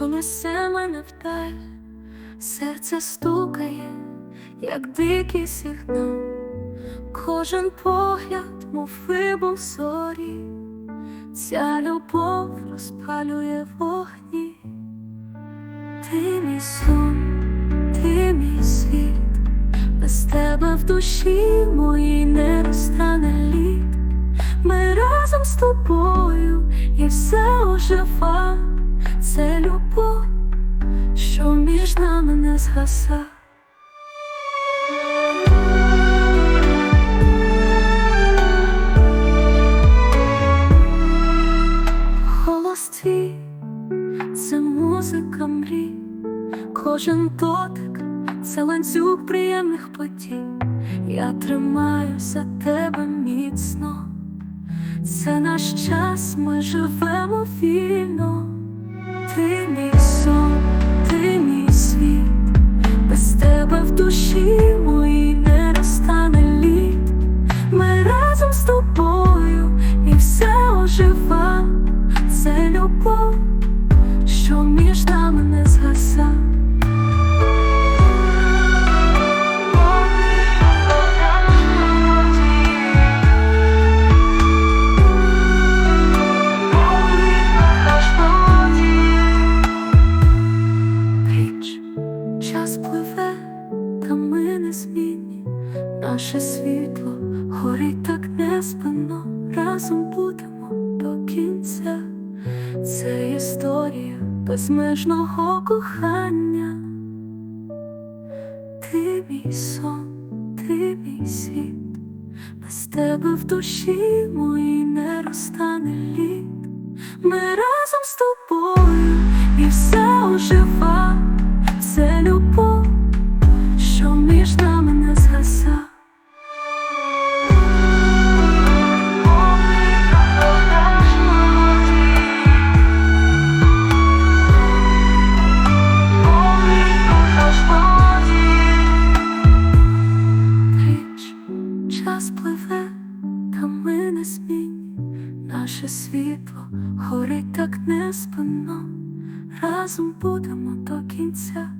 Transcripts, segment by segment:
несе мене вдаль, серце стукає, як дикий сигнал, кожен погляд, мов вибух зорі, ця любов розпалює вогні, ти мій сон, ти мій світ, без тебе в душі моїй не розтане лід. Ми разом з тобою і все ожива, це любов, що між нами не згаса. Голос твій це музика мрій, кожен дотик це ланцюг приємних подій. Я тримаю за тебе міцно. Це наш час, ми живемо вільно. Ти мій сон, ти мій світ, без тебе в душі моїй не розстане літ. Ми разом з тобою і все ожива. Це любов, що між нами не згаса. Наше світло горить так неспинно. Разом будемо до кінця. Це історія безмежного кохання. Ти мій сон, ти мій світ, без тебе в душі моїй не розтане лід. Ми разом з тобою і все ожива. Наше світло горить так неспинно. Разом будемо до кінця.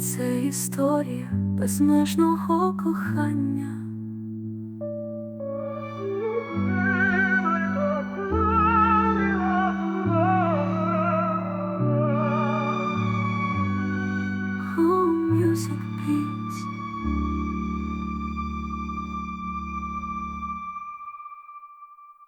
Це історія безмежного кохання.